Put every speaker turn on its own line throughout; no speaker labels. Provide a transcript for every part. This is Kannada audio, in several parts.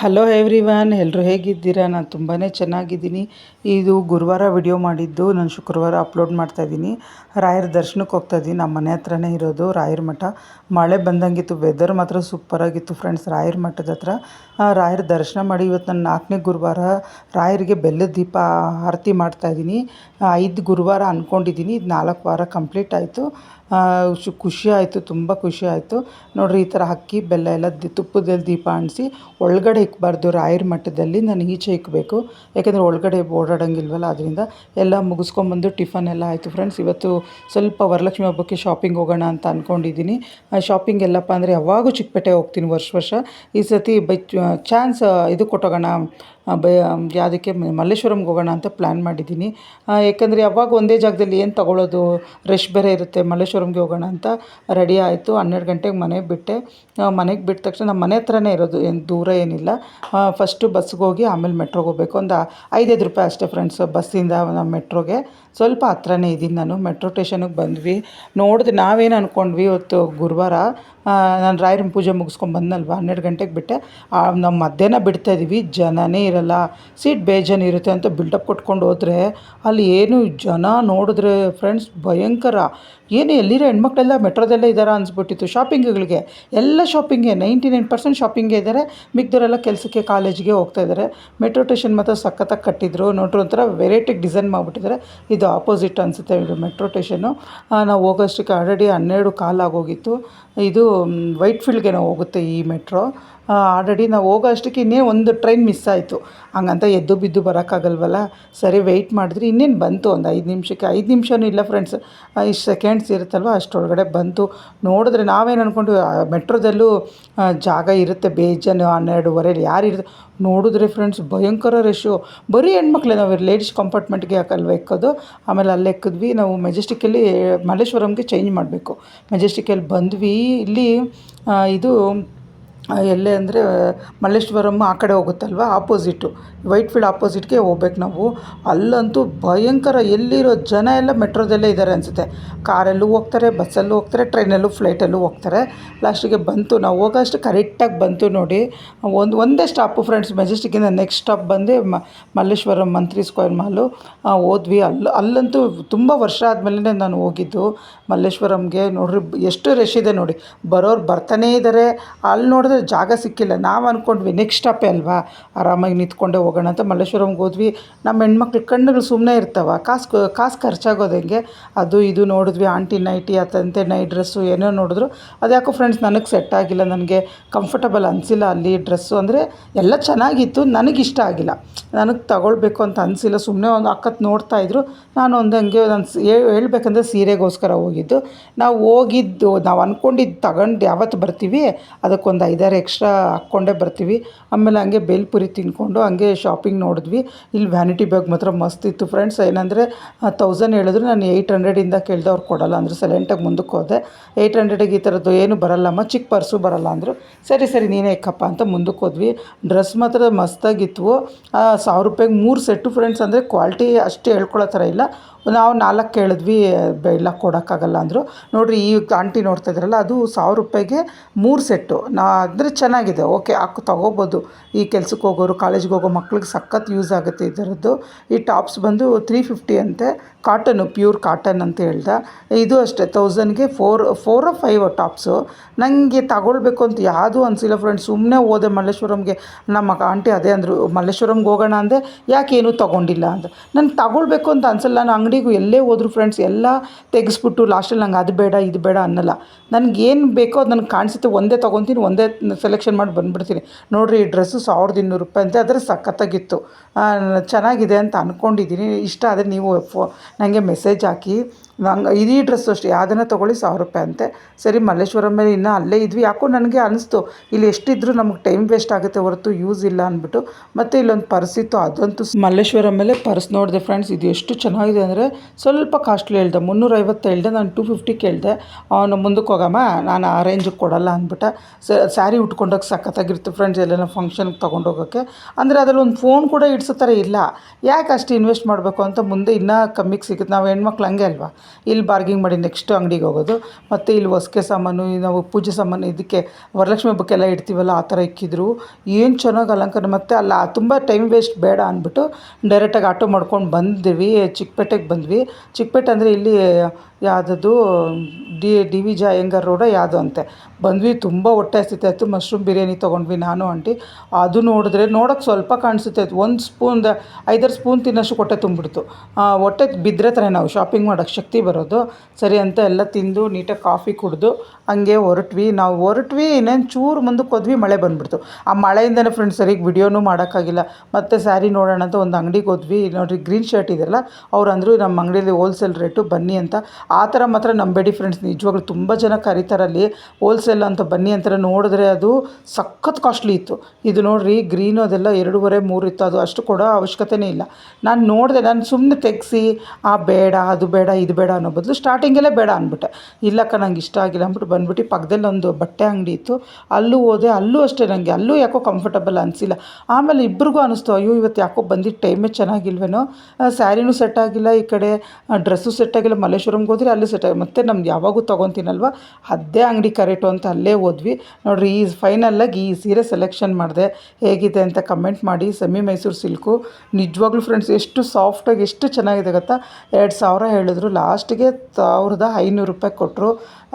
ಹಲೋ ಎವ್ರಿವನ್ ಎಲ್ಲರೂ ಹೇಗಿದ್ದೀರಾ? ನಾನು ತುಂಬಾ ಚೆನ್ನಾಗಿದ್ದೀನಿ. ಇದು ಗುರುವಾರ ವಿಡಿಯೋ ಮಾಡಿದ್ದು. ನಾನು ಶುಕ್ರವಾರ ಅಪ್ಲೋಡ್ ಮಾಡ್ತಾಯಿದ್ದೀನಿ ರಾಯರ ದರ್ಶನಕ್ಕೆ ಹೋಗ್ತಾ ಇದ್ದೀನಿ. ನಮ್ಮ ಮನೆ ಹತ್ರನೇ ಇರೋದು ರಾಯರ ಮಠ. ಮಳೆ ಬಂದಂಗಿತ್ತು ವೆದರ್ ಮಾತ್ರ ಸೂಪರಾಗಿತ್ತು ಫ್ರೆಂಡ್ಸ್ ರಾಯರ ಮಠದ ಹತ್ರ ರಾಯರ ದರ್ಶನ ಮಾಡಿ ಇವತ್ತು ನಾನು ನಾಲ್ಕನೇ ಗುರುವಾರ ರಾಯರಿಗೆ ಬೆಲ್ಲದ ದೀಪ ಆರತಿ ಮಾಡ್ತಾಯಿದ್ದೀನಿ ಐದು ಗುರುವಾರ ಅಂದ್ಕೊಂಡಿದ್ದೀನಿ ಇದು ನಾಲ್ಕು ವಾರ ಕಂಪ್ಲೀಟ್ ಆಯಿತು. ಶು ಖುಷಿ ಆಯಿತು, ತುಂಬ ಖುಷಿ ಆಯಿತು. ನೋಡಿರಿ, ಈ ಥರ ಅಕ್ಕಿ ಬೆಲ್ಲ ಎಲ್ಲ ದಿ ತುಪ್ಪದಲ್ಲಿ ದೀಪ ಅಂಟಿಸಿ ಒಳಗಡೆ ಇಕ್ಕಬಾರ್ದು ರಾಯರ ಮಟ್ಟದಲ್ಲಿ ನಾನು ಈಚೆ ಇಕ್ಕಬೇಕು ಯಾಕೆಂದರೆ ಒಳಗಡೆ ಓಡಾಡೋಂಗಿಲ್ವಲ್ಲ ಅದರಿಂದ ಎಲ್ಲ ಮುಗಿಸ್ಕೊಂಬಂದು ಟಿಫನ್ ಎಲ್ಲ ಆಯಿತು ಫ್ರೆಂಡ್ಸ್ ಇವತ್ತು ಸ್ವಲ್ಪ ವರಲಕ್ಷ್ಮಿ ಹಬ್ಬಕ್ಕೆ ಶಾಪಿಂಗ್ ಹೋಗೋಣ ಅಂತ ಅಂದ್ಕೊಂಡಿದ್ದೀನಿ ಶಾಪಿಂಗ್ ಎಲ್ಲಪ್ಪ ಅಂದರೆ ಯಾವಾಗೂ ಚಿಕ್ಕಪೇಟೆ ಹೋಗ್ತೀನಿ ವರ್ಷ ವರ್ಷ. ಈ ಸತಿ ಬೈ ಚಾನ್ಸ್ ಇದು ಕೊಟ್ಟೋಗೋಣ. ಬೈ ಅದಕ್ಕೆ ಮಲ್ಲೇಶ್ವರಂಗೆ ಹೋಗೋಣ ಅಂತ ಪ್ಲ್ಯಾನ್ ಮಾಡಿದ್ದೀನಿ. ಯಾಕಂದರೆ ಯಾವಾಗ ಒಂದೇ ಜಾಗದಲ್ಲಿ ಏನು ತಗೊಳ್ಳೋದು ರಶ್ ಬೇರೆ ಇರುತ್ತೆ, ಮಲ್ಲೇಶ್ವರಂಗೆ ಹೋಗೋಣ ಅಂತ ರೆಡಿ ಆಯಿತು. ಹನ್ನೆರಡು ಗಂಟೆಗೆ ಮನೆಗೆ ಬಿಟ್ಟೆ. ಮನೆಗೆ ಬಿಟ್ಟ ತಕ್ಷಣ ನಮ್ಮ ಮನೆ ಹತ್ರನೇ ಇರೋದು, ಏನು ದೂರ ಏನಿಲ್ಲ. ಫಸ್ಟು ಬಸ್ಗೆ ಹೋಗಿ ಆಮೇಲೆ ಮೆಟ್ರೋಗೆ ಹೋಗಬೇಕು. ಒಂದು ಐದೈದು ರೂಪಾಯಿ ಅಷ್ಟೇ ಫ್ರೆಂಡ್ಸ್ ಬಸ್ಸಿಂದ ನಮ್ಮ ಮೆಟ್ರೋಗೆ ಸ್ವಲ್ಪ ಹತ್ರನೇ ಇದ್ದೀನಿ ನಾನು. ಮೆಟ್ರೋ ಸ್ಟೇಷನಿಗೆ ಬಂದ್ವಿ. ನೋಡಿದೆ ನಾವೇನು ಅಂದ್ಕೊಂಡ್ವಿ ಇವತ್ತು ಗುರುವಾರ ನಾನು ರಾಯರನ್ನ ಪೂಜೆ ಮುಗಿಸ್ಕೊಂಡು ಬಂದನಲ್ವ, ಹನ್ನೆರಡು ಗಂಟೆಗೆ ಬಿಟ್ಟೆ. ನಾವು ಮಧ್ಯಾಹ್ನ ಬಿಡ್ತಾ ಇದ್ದೀವಿ ಜನನೇ ಇರಲ್ಲ. ಸೀಟ್ ಬೇಜನ್ ಇರುತ್ತೆ ಅಂತ ಬಿಲ್ಡಪ್ ಕೊಟ್ಕೊಂಡು ಹೋದರೆ, ಅಲ್ಲಿ ಏನು ಜನ ನೋಡಿದ್ರೆ ಫ್ರೆಂಡ್ಸ್ ಭಯಂಕರ. ಏನು, ಎಲ್ಲಿರೋ ಹೆಣ್ಮಕ್ಳೆಲ್ಲ ಮೆಟ್ರೋದಲ್ಲೇ ಇದ್ದಾರಾ ಅನಿಸ್ಬಿಟ್ಟಿತ್ತು ಶಾಪಿಂಗ್ಗಳಿಗೆ ಎಲ್ಲ ಶಾಪಿಂಗೇ ನೈಂಟಿ ನೈನ್ ಪರ್ಸೆಂಟ್ ಶಾಪಿಂಗೇ ಇದ್ದಾರೆ ಮಿಕ್ದವರೆಲ್ಲ ಕೆಲಸಕ್ಕೆ, ಕಾಲೇಜಿಗೆ ಹೋಗ್ತಾ ಇದ್ದಾರೆ ಮೆಟ್ರೋ ಸ್ಟೇಷನ್ ಮಾತ್ರ ಸಖತ್ತಾಗಿ ಕಟ್ಟಿದ್ರು. ನೋಡ್ರಿ ಒಂಥರ ವೆರೈಟಿಗೆ ಡಿಸೈನ್ ಮಾಡಿಬಿಟ್ಟಿದ್ದಾರೆ ಇದು ಆಪೋಸಿಟ್ ಅನಿಸುತ್ತೆ, ಇದು ಮೆಟ್ರೋ ಸ್ಟೇಷನ್ನು. ನಾವು ಹೋಗೋಷ್ಟಕ್ಕೆ ಆಲ್ರೆಡಿ ಹನ್ನೆರಡು ಕಾಲಾಗೋಗಿತ್ತು ಇದು ವೈಟ್ ಫೀಲ್ಡ್ಗೆ ನಾವು ಹೋಗುತ್ತೆ ಈ ಮೆಟ್ರೋ. ಆಲ್ರೆಡಿ ನಾವು ಹೋಗೋ ಅಷ್ಟಕ್ಕೆ ಇನ್ನೇ ಒಂದು ಟ್ರೈನ್ ಮಿಸ್ ಆಯಿತು. ಹಂಗಂತ ಎದ್ದು ಬಿದ್ದು ಬರೋಕ್ಕಾಗಲ್ವಲ್ಲ? ಸರಿ ವೆಯ್ಟ್ ಮಾಡಿದ್ರಿ. ಇನ್ನೇನು ಬಂತು ಒಂದು ಐದು ನಿಮಿಷಕ್ಕೆ? ಐದು ನಿಮಿಷನೂ ಇಲ್ಲ ಫ್ರೆಂಡ್ಸ್ ಇಷ್ಟು ಸೆಕೆಂಡ್ಸ್ ಇರುತ್ತಲ್ವ? ಅಷ್ಟೊಳಗಡೆ ಬಂತು. ನೋಡಿದ್ರೆ ನಾವೇನು ಅಂದ್ಕೊಂಡು ಮೆಟ್ರೋದಲ್ಲೂ ಜಾಗ ಇರುತ್ತೆ. ಬೇಜಾನು, ಹನ್ನೆರಡುವರೆಲಿ ಯಾರು ಇರುತ್ತೆ ನೋಡಿದ್ರೆ ಫ್ರೆಂಡ್ಸ್ ಭಯಂಕರ ರಶ್ಶು ಬರೀ ಹೆಣ್ಮಕ್ಳೆ ನಾವು ಲೇಡೀಸ್ ಕಂಪಾರ್ಟ್ಮೆಂಟ್ಗೆ ಹಾಕಲ್ವ ಎಕ್ಕೋದು? ಆಮೇಲೆ ಅಲ್ಲಿ ಎಕ್ಕಿದ್ವಿ ನಾವು ಮೆಜೆಸ್ಟಿಕಲ್ಲಿ ಮಲ್ಲೇಶ್ವರಂಗೆ ಚೇಂಜ್ ಮಾಡಬೇಕು. ಮೆಜೆಸ್ಟಿಕಲ್ಲಿ ಬಂದ್ವಿ. ಇಲ್ಲಿ ಇದು ಎಲ್ಲೇ ಅಂದರೆ, ಮಲ್ಲೇಶ್ವರಂ ಆ ಕಡೆ ಹೋಗುತ್ತಲ್ವ? ಆಪೋಸಿಟ್ಟು ವೈಟ್ ಫೀಲ್ಡ್ ಆಪೋಸಿಟ್ಗೆ ಹೋಗ್ಬೇಕು ನಾವು. ಅಲ್ಲಂತೂ ಭಯಂಕರ, ಎಲ್ಲಿರೋ ಜನ ಎಲ್ಲ ಮೆಟ್ರೋದಲ್ಲೇ ಇದ್ದಾರೆ ಅನಿಸುತ್ತೆ. ಕಾರಲ್ಲೂ ಹೋಗ್ತಾರೆ, ಬಸ್ಸಲ್ಲೂ ಹೋಗ್ತಾರೆ ಟ್ರೈನಲ್ಲೂ ಫ್ಲೈಟಲ್ಲೂ ಹೋಗ್ತಾರೆ. ಲಾಸ್ಟಿಗೆ ಬಂತು. ನಾವು ಹೋಗೋಷ್ಟು ಕರೆಕ್ಟಾಗಿ ಬಂತು ನೋಡಿ. ಒಂದು, ಒಂದೇ ಸ್ಟಾಪು ಫ್ರೆಂಡ್ಸ್ ಮೆಜೆಸ್ಟಿಕ್ಕಿಂದ ನೆಕ್ಸ್ಟ್ ಸ್ಟಾಪ್ ಬಂದು ಮಲ್ಲೇಶ್ವರಂ ಮಂತ್ರಿ ಸ್ಕ್ವೇರ್ ಮಾಲು ಹೋದ್ವಿ. ಅಲ್ಲಿ ಅಲ್ಲಂತೂ ತುಂಬ ವರ್ಷ ಆದಮೇಲೆ ನಾನು ಹೋಗಿದ್ದು. ಮಲ್ಲೇಶ್ವರಂಗೆ ನೋಡ್ರಿ, ಎಷ್ಟು ರಶ್ ಇದೆ ನೋಡಿ. ಬರೋರು ಬರ್ತಾನೇ ಇದ್ದಾರೆ ಅಲ್ಲಿ ನೋಡಿದ್ರೆ ಜಾಗ ಸಿಕ್ಕಿಲ್ಲ. ನಾವು ಅಂದ್ಕೊಂಡ್ವಿ ನೆಕ್ಸ್ಟ್ ಸ್ಟಾಪೇ ಅಲ್ವಾ? ಆರಾಮಾಗಿ ನಿಂತ್ಕೊಂಡೇ ಹೋಗೋಣ ಅಂತ ಮಲ್ಲೇಶ್ವರಂಗೆ ಹೋದ್ವಿ. ನಮ್ಮ ಹೆಣ್ಮಕ್ಳು ಕಣ್ಣುಗಳು ಸುಮ್ಮನೆ ಇರ್ತಾವೆ. ಕಾಸು ಕಾಸು ಖರ್ಚಾಗೋದು ಹೆಂಗೆ? ಅದು ಇದು ನೋಡಿದ್ವಿ. ಆಂಟಿ ನೈಟಿ ಆತಂತೆ ನೈಟ್ ಡ್ರೆಸ್ಸು ಏನೋ ನೋಡಿದ್ರು. ಅದ್ಯಾಕೋ ಫ್ರೆಂಡ್ಸ್ ನನಗೆ ಸೆಟ್ ಆಗಿಲ್ಲ. ನನಗೆ ಕಂಫರ್ಟಬಲ್ ಅನಿಸಿಲ್ಲ ಅಲ್ಲಿ ಡ್ರೆಸ್ಸು ಅಂದರೆ ಎಲ್ಲ ಚೆನ್ನಾಗಿತ್ತು. ನನಗೆ ಇಷ್ಟ ಆಗಿಲ್ಲ. ನನಗೆ ತಗೊಳ್ಬೇಕು ಅಂತ ಅನಿಸಿಲ್ಲ. ಸುಮ್ಮನೆ ಒಂದು ಅಕ್ಕತ್ತು ನೋಡ್ತಾಯಿದ್ರು ನಾನು ಒಂದು ಹಂಗೆ ನಾನು ಹೇಳ್ಬೇಕಂದ್ರೆ ಸೀರೆಗೋಸ್ಕರ ಹೋಗಿದ್ದು. ನಾವು ಹೋಗಿದ್ದು, ನಾವು ಅಂದ್ಕೊಂಡಿದ್ದು ತಗೊಂಡು ಯಾವತ್ತು ಬರ್ತೀವಿ? ಅದಕ್ಕೊಂದು ಐದಾರು ಎಕ್ಸ್ಟ್ರಾ ಹಾಕ್ಕೊಂಡೇ ಬರ್ತೀವಿ. ಆಮೇಲೆ ಹಂಗೆ ಬೇಲ್ಪುರಿ ತಿಂದ್ಕೊಂಡು ಹಂಗೆ ಶಾಪಿಂಗ್ ನೋಡಿದ್ವಿ. ಇಲ್ಲಿ ವ್ಯಾನಿಟಿ ಬ್ಯಾಗ್ ಮಾತ್ರ ಮಸ್ತ್ ಇತ್ತು ಫ್ರೆಂಡ್ಸ್ ಏನಂದರೆ ತೌಸಂಡ್ ಹೇಳಿದ್ರು ನಾನು ಏಯ್ಟ್ ಹಂಡ್ರೆಡಿಂದ ಕೇಳಿದೆ ಅವ್ರು ಕೊಡಲ್ಲ ಅಂದರು. ಸೈಲೆಂಟಾಗಿ ಮುಂದಕ್ಕೆ ಹೋದೆ. ಏಯ್ಟ್ ಹಂಡ್ರೆಡಿಗೆ ಈ ಥರದ್ದು ಏನು ಬರಲ್ಲಮ್ಮ, ಚಿಕ್ಕ ಪರ್ಸು ಬರಲ್ಲ ಅಂದರು. ಸರಿ ಸರಿ, ನೀನೇ ಇಕ್ಕಪ್ಪ ಅಂತ ಮುಂದಕ್ಕೆ ಹೋದ್ವಿ. ಡ್ರೆಸ್ ಮಾತ್ರ ಮಸ್ತಾಗಿತ್ತು. ಸಾವಿರ ರೂಪಾಯಿಗೆ ಮೂರು ಸೆಟ್ಟು ಫ್ರೆಂಡ್ಸ್ ಅಂದರೆ ಕ್ವಾಲಿಟಿ ಅಷ್ಟು ಹೇಳ್ಕೊಳ್ಳೋ ಥರ ಇಲ್ಲ. ನಾವು ನಾಲ್ಕು ಕೇಳಿದ್ವಿ ಇಲ್ಲ ಕೊಡೋಕ್ಕಾಗಲ್ಲ ಅಂದರು. ನೋಡಿರಿ, ಈ ಆಂಟಿ ನೋಡ್ತಾ ಇದ್ರಲ್ಲ, ಅದು ಸಾವಿರ ರೂಪಾಯಿಗೆ ಮೂರು ಸೆಟ್ಟು. ನಾ, ಅಂದರೆ ಚೆನ್ನಾಗಿದೆ, ಓಕೆ, ಹಾಕು, ತೊಗೋಬೋದು. ಈ ಕೆಲ್ಸಕ್ಕೆ ಹೋಗೋರು, ಕಾಲೇಜ್ಗೆ ಹೋಗೋ ಮಕ್ಳಿಗೆ ಸಖತ್ ಯೂಸ್ ಆಗುತ್ತೆ ಇದರದ್ದು. ಈ ಟಾಪ್ಸ್ ಬಂದು ತ್ರೀ ಫಿಫ್ಟಿ ಅಂತೆ, ಕಾಟನ್ನು, ಪ್ಯೂರ್ ಕಾಟನ್ ಅಂತ ಹೇಳ್ದೆ. ಇದು ಅಷ್ಟೇ, ತೌಸಂಡ್ಗೆ ಫೋರ್ ಫೋರ್ ಫೈವ್ ಟಾಪ್ಸು. ನನಗೆ ತಗೊಳ್ಬೇಕು ಅಂತ ಯಾವುದೂ ಅನಿಸಿಲ್ಲ ಫ್ರೆಂಡ್ಸ್ ಸುಮ್ಮನೆ ಹೋದೆ ಮಲ್ಲೇಶ್ವರಂಗೆ. ನಮ್ಮ ಆಂಟಿ ಅದೇ ಅಂದರು, ಮಲ್ಲೇಶ್ವರಂಗೆ ಹೋಗೋಣ ಅಂದೆ, ಯಾಕೆ ಏನೂ ತೊಗೊಂಡಿಲ್ಲ ಅಂತ ನನಗೆ ತಗೊಳ್ಬೇಕು ಅಂತ ಅನ್ಸಲ್ಲ ನಾನು ಅಂಗಡಿಗೂ ಎಲ್ಲೇ ಹೋದ್ರು ಫ್ರೆಂಡ್ಸ್ ಎಲ್ಲ ತೆಗೆಸ್ಬಿಟ್ಟು ಲಾಸ್ಟಲ್ಲಿ ನಂಗೆ ಅದು ಬೇಡ, ಇದು ಬೇಡ ಅನ್ನಲ್ಲ. ನನಗೆ ಏನು ಬೇಕೋ ಅದು ನನಗೆ ಕಾಣಿಸುತ್ತೆ, ಒಂದೇ ತೊಗೊತೀನಿ, ಒಂದೇ ಸೆಲೆಕ್ಷನ್ ಮಾಡಿ ಬಂದುಬಿಡ್ತೀನಿ. ನೋಡಿರಿ, ಈ ಡ್ರೆಸ್ಸು ಸಾವಿರದ ಇನ್ನೂರು ರೂಪಾಯಿ ಅಂತ ಆದರೆ ಸಖತ್ತಾಗಿತ್ತು. ಚೆನ್ನಾಗಿದೆ ಅಂತ ಅಂದ್ಕೊಂಡಿದ್ದೀನಿ ಇಷ್ಟ ಆದರೆ ನೀವು ಫೋ ನನಗೆ ಮೆಸೇಜ್ ಹಾಕಿ. ನಂಗೆ ಇದೀ ಡ್ರೆಸ್ಸು ಅಷ್ಟೇ, ಯಾವುದನ್ನ ತೊಗೊಳ್ಳಿ ಸಾವಿರ ರೂಪಾಯಿ ಅಂತೆ. ಸರಿ, ಮಲ್ಲೇಶ್ವರಂ ಮೇಲೆ ಇನ್ನೂ ಅಲ್ಲೇ ಇದ್ವಿ. ಯಾಕೋ ನನಗೆ ಅನಿಸ್ತು, ಇಲ್ಲಿ ಎಷ್ಟಿದ್ರು ನಮಗೆ ಟೈಮ್ ವೇಸ್ಟ್ ಆಗುತ್ತೆ ಹೊರತು ಯೂಸ್ ಇಲ್ಲ ಅಂದ್ಬಿಟ್ಟು. ಮತ್ತು ಇಲ್ಲೊಂದು ಪರ್ಸ್ ಇತ್ತು, ಅದಂತೂ ಮಲ್ಲೇಶ್ವರಂ ಮೇಲೆ ಪರ್ಸ್ ನೋಡಿದೆ ಫ್ರೆಂಡ್ಸ್ ಇದು ಎಷ್ಟು ಚೆನ್ನಾಗಿದೆ ಅಂದರೆ ಸ್ವಲ್ಪ ಕಾಸ್ಟ್ಲಿ ಹೇಳ್ದೆ. ಮುನ್ನೂರೈವತ್ತು ಹೇಳ್ದೆ ನಾನು ಟು ಫಿಫ್ಟಿ ಕೇಳಿದೆ. ಅವನು ಮುಂದಕ್ಕೆ ಹೋಗಮ್ಮ, ನಾನು ಆ ರೇಂಜಿಗೆ ಕೊಡಲ್ಲ ಸ ಸ್ಯಾರಿ ಉಟ್ಕೊಂಡೋಗಿ ಸಖತ್ತಾಗಿರುತ್ತೆ ಫ್ರೆಂಡ್ಸ್ ಎಲ್ಲ ಫಂಕ್ಷನ್ಗೆ ತೊಗೊಂಡೋಗೋಕ್ಕೆ ಅಂದರೆ ಅದರಲ್ಲಿ ಒಂದು ಫೋನ್ ಕೂಡ ಇಡ್ಸೋ ಥರ ಇಲ್ಲ. ಯಾಕೆ ಅಷ್ಟು ಇನ್ವೆಸ್ಟ್ ಮಾಡಬೇಕು ಅಂತ ಮುಂದೆ ಇನ್ನೂ ಕಮ್ಮಿಗೆ ಸಿಗುತ್ತೆ. ನಾವು ಹೆಣ್ಮಕ್ಳು ಹಂಗೆ ಅಲ್ವಾ? ಇಲ್ಲಿ ಬಾರ್ಗಿಂಗ್ ಮಾಡಿ ನೆಕ್ಸ್ಟ್ ಅಂಗಡಿಗೆ ಹೋಗೋದು. ಮತ್ತು ಇಲ್ಲಿ ಹೊಸ್ಕೆ ಸಾಮಾನು ನಾವು ಪೂಜೆ ಸಾಮಾನು ಇದಕ್ಕೆ ವರಲಕ್ಷ್ಮಿ ಹಬ್ಬಕ್ಕೆಲ್ಲ ಇಡ್ತೀವಲ್ಲ, ಆ ಥರ ಇಕ್ಕಿದ್ರು. ಏನು ಚೆನ್ನಾಗಿ ಅಲಂಕಾರ, ಮತ್ತು ಅಲ್ಲ, ತುಂಬ ಟೈಮ್ ವೇಸ್ಟ್ ಬೇಡ ಅಂದ್ಬಿಟ್ಟು ಡೈರೆಕ್ಟಾಗಿ ಆಟೋ ಮಾಡ್ಕೊಂಡು ಬಂದ್ವಿ, ಚಿಕ್ಕಪೇಟೆಗೆ ಬಂದ್ವಿ. ಚಿಕ್ಕಪೇಟೆ ಅಂದರೆ ಇಲ್ಲಿ ಯಾವುದದು, D D V Iyengar road ಯಾವುದು ಅಂತೆ. ಬಂದ್ವಿ, ತುಂಬ ಹೊಟ್ಟೆ ಹಸಿತಾಯಿತ್ತು ಮಶ್ರೂಮ್ ಬಿರಿಯಾನಿ ತೊಗೊಂಡ್ವಿ ನಾನು, ಆಂಟಿ. ಅದು ನೋಡಿದ್ರೆ ನೋಡೋಕ್ಕೆ ಸ್ವಲ್ಪ ಕಾಣಿಸುತ್ತೆ, ಒಂದು ಸ್ಪೂನ್ ಐದಾರು ಸ್ಪೂನ್ ತಿನ್ನೋಷ್ಟು ಹೊಟ್ಟೆ ತುಂಬಿಡ್ತು. ಹೊಟ್ಟೆ ಬಿದ್ದರೆ ತಾನೇ ನಾವು ಶಾಪಿಂಗ್ ಮಾಡೋಕ್ಕೆ ಶಕ್ತಿ ಬರೋದು. ಸರಿ ಅಂತ ಎಲ್ಲ ತಿಂದು ನೀಟಾಗಿ ಕಾಫಿ ಕುಡಿದು ಹಂಗೆ ಹೊರಟ್ವಿ. ನಾವು ಹೊರಟ್ವಿ, ಇನ್ನೇನು ಚೂರು ಮುಂದಕ್ಕೆ ಹೋದ್ವಿ ಮಳೆ ಬಂದ್ಬಿಡ್ತು. ಆ ಮಳೆಯಿಂದನೇ ಫ್ರೆಂಡ್ಸ್ ಸರಿಗೆ ವಿಡಿಯೋನೂ ಮಾಡೋಕ್ಕಾಗಿಲ್ಲ. ಮತ್ತು ಸ್ಯಾರಿ ನೋಡೋಣ ಅಂತ ಒಂದು ಅಂಗಡಿಗೆ ಹೋದ್ವಿ. ನೋಡಿರಿ ಗ್ರೀನ್ ಶರ್ಟ್ ಇದೆಯಲ್ಲ, ಅವ್ರು ಅಂದರು ನಮ್ಮ ಅಂಗಡಿಯಲ್ಲಿ ಹೋಲ್ಸೇಲ್ ರೇಟು ಬನ್ನಿ ಅಂತ. ಆ ಥರ ಮಾತ್ರ ನಂಬೇಡಿ ಫ್ರೆಂಡ್ಸ್ ನಿಜವಾಗ್ಲೂ ತುಂಬ ಜನ ಕರೀತಾರಲ್ಲಿ ಹೋಲ್ಸೇಲ್ ಅಂತ ಬನ್ನಿ ಅಂತ ನೋಡಿದ್ರೆ ಅದು ಸಖತ್ ಕಾಸ್ಟ್ಲಿ ಇತ್ತು. ಇದು ನೋಡಿರಿ ಗ್ರೀನು ಅದೆಲ್ಲ ಎರಡೂವರೆ, ಮೂರು ಇತ್ತು. ಅದು ಅಷ್ಟು ಕೊಡೋ ಅವಶ್ಯಕತೆನೇ ಇಲ್ಲ. ನಾನು ನೋಡಿದೆ, ನಾನು ಸುಮ್ಮನೆ ತೆಗೆಸಿ, ಆ, ಬೇಡ, ಅದು ಬೇಡ, ಇದು ಬೇಡ ಅನ್ನೋ ಬದಲು ಸ್ಟಾರ್ಟಿಂಗಲ್ಲೇ ಬೇಡ ಅಂದ್ಬಿಟ್ಟೆ. ಇಲ್ಲಕ್ಕ, ನಂಗೆ ಇಷ್ಟ ಆಗಿಲ್ಲ ಅಂದ್ಬಿಟ್ಟು ಬಂದ್ಬಿಟ್ಟು ಪಕ್ಕದಲ್ಲಿ ಒಂದು ಬಟ್ಟೆ ಅಂಗಡಿ ಇತ್ತು. ಅಲ್ಲೂ ಹೋದೆ, ಅಲ್ಲೂ ಅಷ್ಟೇ ನನಗೆ ಅಲ್ಲೂ ಯಾಕೋ ಕಂಫರ್ಟಬಲ್ ಅನಿಸಿಲ್ಲ. ಆಮೇಲೆ ಇಬ್ರಿಗೂ ಅನಿಸ್ತು, ಅಯ್ಯೋ, ಇವತ್ತು ಯಾಕೋ ಬಂದಿದ್ದು ಟೈಮೇ ಚೆನ್ನಾಗಿಲ್ವೇನೋ? ಸ್ಯಾರಿನೂ ಸೆಟ್ ಆಗಿಲ್ಲ ಈ ಕಡೆ ಡ್ರೆಸ್ಸು ಸೆಟ್ ಆಗಿಲ್ಲ, ಮಲ್ಲೇಶ್ವರಂಗೆ ಹೋದ್ರೆ ಅಲ್ಲೂ ಸೆಟ್ ಆಗಿ ಮತ್ತೆ ನಮ್ಗೆ ಯಾವಾಗೂ ತೊಗೊತೀನಲ್ವ? ಅದೇ ಅಂಗಡಿ ಕರೆಕ್ಟು ಅಂತ ಅಲ್ಲೇ ಹೋದ್ವಿ. ನೋಡಿರಿ, ಈ ಫೈನಲ್ಲಾಗಿ ಈ ಸೀರೆ ಸೆಲೆಕ್ಷನ್ ಮಾಡಿದೆ. ಹೇಗಿದೆ ಅಂತ ಕಮೆಂಟ್ ಮಾಡಿ, ಸೆಮಿ ಮೈಸೂರು ಸಿಲ್ಕು ನಿಜವಾಗ್ಲೂ ಫ್ರೆಂಡ್ಸ್ ಎಷ್ಟು ಸಾಫ್ಟಾಗಿ ಎಷ್ಟು ಚೆನ್ನಾಗಿದೆ ಗೊತ್ತಾ? ಎರಡು ಸಾವಿರ ಹೇಳಿದ್ರು. ಲಾಸ್ಟಿಗೆ ಸಾವಿರದ ಐನೂರು ರೂಪಾಯಿ ಕೊಟ್ಟರು.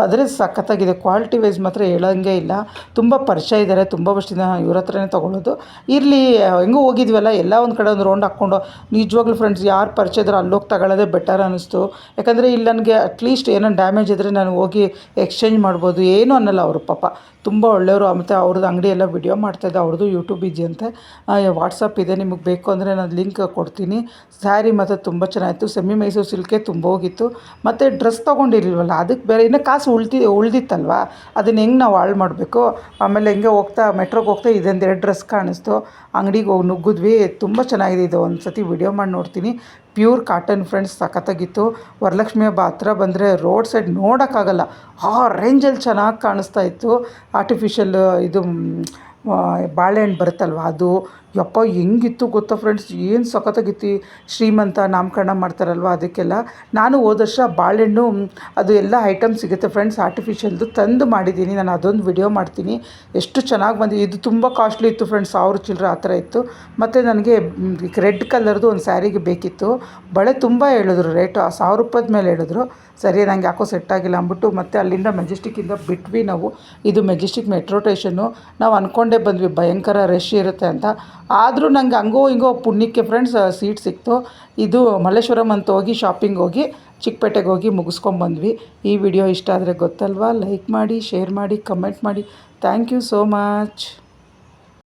ಆದರೆ ಸಖತ್ತಾಗಿದೆ. ಕ್ವಾಲಿಟಿ ವೈಸ್ ಮಾತ್ರ ಹೇಳೋಂಗೆ ಇಲ್ಲ. ತುಂಬ ಪರಿಚಯ ಇದ್ದಾರೆ ತುಂಬ ವರ್ಷದಿಂದ ಇವ್ರ ಹತ್ರನೇ ತೊಗೊಳ್ಳೋದು. ಇರಲಿ, ಹೆಂಗೂ ಹೋಗಿದ್ವಲ್ಲ, ಎಲ್ಲ ಒಂದು ಕಡೆ ಒಂದು ರೌಂಡ್ ಹಾಕ್ಕೊಂಡು ನಿಜವಾಗ್ಲೂ ಫ್ರೆಂಡ್ಸ್ ಯಾರು ಪರಿಚಯ ಇದ್ರೆ ಅಲ್ಲೋಗಿ ತಗೊಳ್ಳೋದೇ ಬೆಟರ್ ಅನ್ನಿಸ್ತು ಯಾಕಂದರೆ ಇಲ್ಲಿ ನನಗೆ ಅಟ್ಲೀಸ್ಟ್ ಏನೋ ಡ್ಯಾಮೇಜ್ ಇದ್ದರೆ ನಾನು ಹೋಗಿ ಎಕ್ಸ್ಚೇಂಜ್ ಮಾಡ್ಬೋದು. ಏನೂ ಅನ್ನಲ್ಲ ಅವರು ಪಾಪ. ತುಂಬ ಒಳ್ಳೆಯವರು. ಮತ್ತು ಅವ್ರದ್ದು ಅಂಗಡಿ ಎಲ್ಲ ವಿಡಿಯೋ ಮಾಡ್ತಾಯಿದ್ದೆ ಅವ್ರದ್ದು ಯೂಟ್ಯೂಬ್ ಇದೆ ಅಂತೆ. ವಾಟ್ಸಪ್ ಇದೆ. ನಿಮಗೆ ಬೇಕು ಅಂದರೆ ನಾನು ಲಿಂಕ್ ಕೊಡ್ತೀನಿ. ಸ್ಯಾರಿ ಮಾತ್ರ ತುಂಬ ಚೆನ್ನಾಗಿತ್ತು. ಸೆಮಿ ಮೈಸೂರು ಸಿಲ್ಕೆ ತುಂಬ ಹೋಗಿತ್ತು. ಮತ್ತು ಡ್ರೆಸ್ ತೊಗೊಂಡಿರ್ಲಿಲ್ವಲ್ಲ, ಅದಕ್ಕೆ ಬೇರೆ ಇನ್ನೂ ಕಾಸು ಉಳ್ತಿ, ಉಳ್ದಿತ್ತಲ್ವ? ಅದನ್ನು ಹೆಂಗೆ ನಾವು ಹಾಳು ಮಾಡಬೇಕು? ಆಮೇಲೆ ಹಿಂಗೆ ಹೋಗ್ತಾ, ಮೆಟ್ರೋಗೆ ಹೋಗ್ತಾ ಇದೊಂದು ಎರಡು ಡ್ರೆಸ್ ಕಾಣಿಸ್ತು. ಅಂಗಡಿಗೆ ಹೋಗಿ ನುಗ್ಗಿದ್ವಿ. ತುಂಬ ಚೆನ್ನಾಗಿದೆ ಇದು. ಒಂದು ಸತಿ ವಿಡಿಯೋ ಮಾಡಿ ನೋಡ್ತೀನಿ. ಪ್ಯೂರ್ ಕಾಟನ್ ಫ್ರೆಂಡ್ಸ್, ಸಖತ್ತಾಗಿತ್ತು. ವರಲಕ್ಷ್ಮಿ ಹಬ್ಬ ಹತ್ರ ಬಂದರೆ ರೋಡ್ ಸೈಡ್ ನೋಡೋಕ್ಕಾಗಲ್ಲ. ಆ ರೇಂಜಲ್ಲಿ ಚೆನ್ನಾಗಿ ಕಾಣಿಸ್ತಾ ಇತ್ತು. ಆರ್ಟಿಫಿಷಿಯಲ್ ಇದು ಬಾಳೆಹಣ್ಣು ಬರುತ್ತಲ್ವ ಅದು? ಯಪ್ಪ, ಹೆಂಗಿತ್ತು ಗೊತ್ತಾ ಫ್ರೆಂಡ್ಸ್ ಏನು ಸಖತ್ತಾಗಿತ್ತು? ಶ್ರೀಮಂತ ನಾಮಕರಣ ಮಾಡ್ತಾರಲ್ವ ಅದಕ್ಕೆಲ್ಲ? ನಾನು ಹೋದ ವರ್ಷ ಬಾಳೆಹಣ್ಣು, ಅದು ಎಲ್ಲ ಐಟಮ್ ಸಿಗುತ್ತೆ ಫ್ರೆಂಡ್ಸ್ ಆರ್ಟಿಫಿಷಿಯಲ್ದು ತಂದು ಮಾಡಿದ್ದೀನಿ. ನಾನು ಅದೊಂದು ವಿಡಿಯೋ ಮಾಡ್ತೀನಿ. ಎಷ್ಟು ಚೆನ್ನಾಗಿ ಬಂದಿದೆ. ಇದು ತುಂಬ ಕಾಸ್ಟ್ಲಿ ಇತ್ತು ಫ್ರೆಂಡ್ಸ್ ಸಾವಿರ ಚಿಲ್ಲರೆ ಆ ಥರ ಇತ್ತು. ಮತ್ತು ನನಗೆ ರೆಡ್ ಕಲರ್ದು ಒಂದು ಸ್ಯಾರಿಗೆ ಬೇಕಿತ್ತು. ಬಳೆ ತುಂಬ ಹೇಳಿದ್ರು ರೇಟು ಆ ಸಾವಿರ ರೂಪಾಯ್ದ ಮೇಲೆ ಹೇಳಿದ್ರು. ಸರಿ, ನಂಗೆ ಯಾಕೋ ಸೆಟ್ ಆಗಿಲ್ಲ ಅಂದ್ಬಿಟ್ಟು ಮತ್ತೆ ಅಲ್ಲಿಂದ ಮೆಜೆಸ್ಟಿಕ್ಕಿಂದ ಬಿಟ್ವಿ ನಾವು. ಇದು ಮೆಜೆಸ್ಟಿಕ್ ಮೆಟ್ರೋ ಟೇಷನ್ನು ನಾವು ಅಂದ್ಕೊಂಡೇ ಬಂದ್ವಿ, ಭಯಂಕರ ರಶ್ ಇರುತ್ತೆ ಅಂತ. ಆದರೂ ನಂಗೆ ಹಂಗೋ ಹಿಂಗೋ ಪುಣ್ಯಕ್ಕೆ ಫ್ರೆಂಡ್ಸ್ ಸೀಟ್ ಸಿಕ್ತು. ಇದು ಮಲ್ಲೇಶ್ವರಂ ಅಂತ ಹೋಗಿ ಶಾಪಿಂಗ್ ಹೋಗಿ, ಚಿಕ್ಕಪೇಟೆಗೆ ಹೋಗಿ ಮುಗಿಸ್ಕೊಂಬಂದ್ವಿ ಈ ವಿಡಿಯೋ ಇಷ್ಟ ಆದರೆ ಗೊತ್ತಲ್ವಾ? ಲೈಕ್ ಮಾಡಿ ಶೇರ್ ಮಾಡಿ ಕಮೆಂಟ್ ಮಾಡಿ. Thank you so much